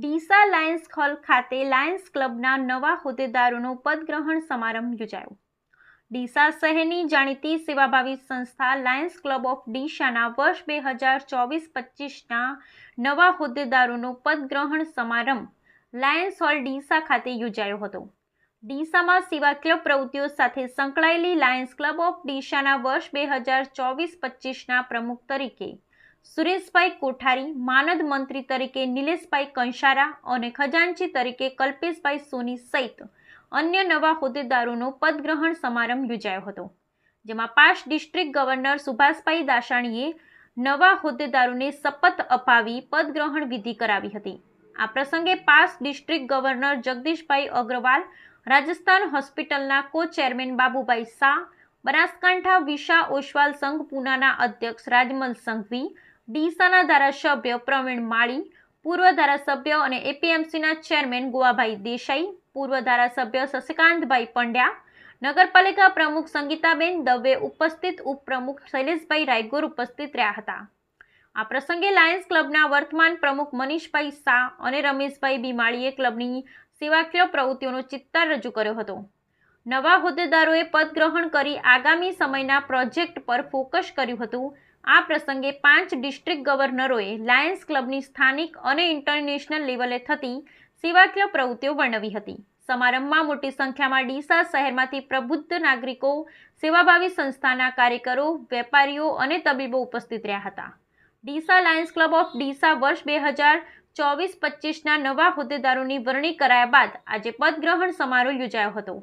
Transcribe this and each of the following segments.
Deesa lions hall ખાતે lions ક્લબના નવા હોદ્દેદારોનો પદગ્રહણ સમારંભ યોજાયો. ડીસા શહેરની જાણીતી સેવાભાવી સંસ્થા લાયન્સ ક્લબ ઓફ ડીસાના વર્ષ બે હજાર ચોવીસ પચીસના નવા હોદ્દેદારોનો પદગ્રહણ સમારંભ લાયન્સ હોલ ડીસા ખાતે યોજાયો હતો. ડીસામાં સેવાકીય પ્રવૃત્તિઓ સાથે સંકળાયેલી લાયન્સ ક્લબ ઓફ ડીસાના વર્ષ બે હજાર ચોવીસ પચીસના પ્રમુખ તરીકે સુરેશભાઈ કોઠારી, માનદ મંત્રી તરીકે નિલેશભાઈ કંસારા અને ખજાનચી તરીકે કલ્પેશભાઈ સોની સહિત અન્ય નવા હોદ્દેદારોનો પદગ્રહણ સમારંભ યોજાયો હતો, જેમાં પાંચ ડિસ્ટ્રિક્ટ ગવર્નર સુભાષભાઈ દાસાણીએ નવા હોદ્દેદારોને શપથ અપાવી પદગ્રહણ વિધિ કરાવી હતી. આ પ્રસંગે past district governor Jagdishbhai Agrawal, Rajasthan હોસ્પિટલના કો ચેરમેન બાબુભાઈ શાહ, બનાસકાંઠા વિશા ઓશવાલ સંઘ પૂનાના અધ્યક્ષ રાજમલ સંઘવી ડીસાના ધારાસભ્ય પ્રવીણ માળી, પૂર્વ ધારાસભ્ય અને એપીએમસીના ચેરમેન ગોવાભાઈ દેસાઈ, પૂર્વ ધારાસભ્ય શશિકાંતભાઈ પંડ્યા, નગરપાલિકા પ્રમુખ સંગીતાબેન દવે ઉપસ્થિત ઉપપ્રમુખ શૈલેષભાઈ રાયગોર ઉપસ્થિત રહ્યા હતા. આ પ્રસંગે લાયન્સ ક્લબના વર્તમાન પ્રમુખ મનીષભાઈ શાહ અને રમેશભાઈ બીમાળીએ ક્લબની સેવાકીય પ્રવૃત્તિઓનો ચિત્તાર રજૂ કર્યો હતો. નવા હોદ્દેદારોએ પદગ્રહણ કરી આગામી સમયના પ્રોજેક્ટ પર ફોકસ કર્યું હતું. આ પ્રસંગે પાંચ ડિસ્ટ્રિક્ટ ગવર્નરોએ લાયન્સ ક્લબની સ્થાનિક અને ઇન્ટરનેશનલ લેવલે થતી સેવાકીય પ્રવૃત્તિઓ વર્ણવી હતી. સમારંભમાં મોટી સંખ્યામાં ડીસા શહેરમાંથી પ્રબુદ્ધ નાગરિકો, સેવાભાવી સંસ્થાના કાર્યકરો, વેપારીઓ અને તબીબો ઉપસ્થિત રહ્યા હતા. Deesa lions club of Deesa વર્ષ બે હજાર ચોવીસ પચીસના નવા હોદ્દેદારોની વરણી કરાયા બાદ આજે પદગ્રહણ સમારોહ યોજાયો હતો.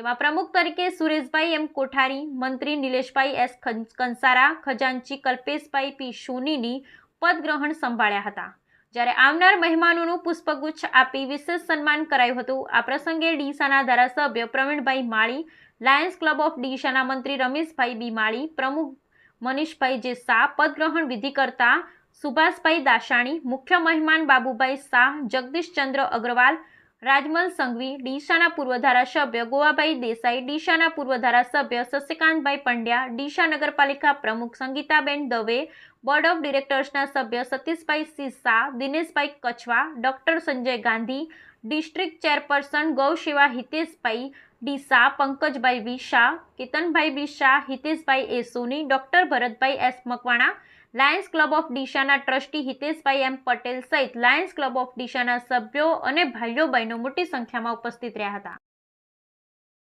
જેમાં પ્રમુખ તરીકે સુરેશભાઈ એમ કોઠારી, મંત્રી નિલેશભાઈ એસ કંસારા, ખજાનચી કલ્પેશભાઈ પી સોનીની પદગ્રહણ સંભાળ્યા હતા. જ્યારે આવનાર મહેમાનોનું પુષ્પગુચ્છ આપી વિશેષ સન્માન કરાયું હતું, આ પ્રસંગે ડીસાના ધારાસભ્ય Pravinbhai Mali, lions club of ડીસાના મંત્રી રમેશભાઈ બી માળી, પ્રમુખ મનીષભાઈ જે શાહ પદગ્રહણ વિધિ કરતા સુભાષભાઈ દાસાણી, મુખ્ય મહેમાન બાબુભાઈ શાહ, જગદીશચંદ્ર અગ્રવાલ રાજમલ સંઘવી, ડીસાના પૂર્વ ધારાસભ્ય ગોવાભાઈ દેસાઈ, ડીસાના પૂર્વ ધારાસભ્ય શશિકાંતભાઈ પંડ્યા, ડીસા નગરપાલિકા પ્રમુખ સંગીતાબેન દવે, બોર્ડ ઓફ ડિરેક્ટર્સના સભ્ય Satishbhai Sisa Dineshbhai Kachwa doctor Sanjay Gandhi, district chairperson ગૌશેવા Hiteshbhai Deesa, Pankajbhai Visha, Ketanbhai Visha, Hiteshbhai એસોની Soni doctor Bharatbhai S Makwana lions club of ડીશાના trustee Hiteshbhai M Patel સહિત લાયન્સ ક્લબ ઓફ ડીશાના સભ્યો અને ભાઈઓ બહેનો મોટી સંખ્યામાં ઉપસ્થિત રહ્યા હતા.